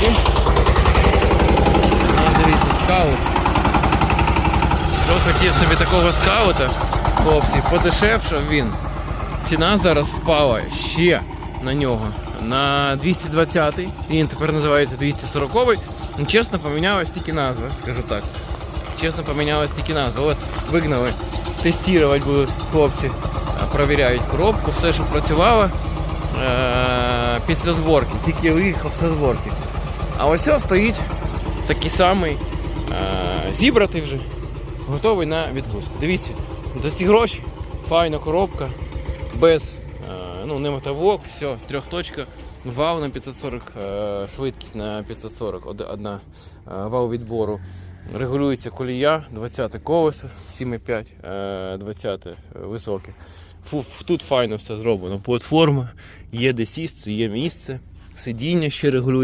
коробки. А, дивіться, скаут. Хто хотів собі такого скаута, хлопці, подешевшав він. Ціна зараз впала ще на нього. На 220-й. Він тепер називається 240-й. Ну, чесно, помінялась тільки назва, скажу так. Чесно, помінялась тільки назва. От вигнали. Тестувати будуть хлопці. а, Провіряють коробку, все, що працювало е- після зборки. Тільки виїхав все зборки. А ось стоїть такий самий е- зібратий вже, готовий на відгрузку. Дивіться, за ці гроші файна коробка, без е, ну, не мотовок, все, трьохточка, вал на 540, е, швидкість на 540, од- одна вал відбору. Регулюється колія, 20 колесо, 7,5, е, 20 високе. Фу, тут файно все зроблено. Платформа, є де сісти, є місце, сидіння ще регулюється.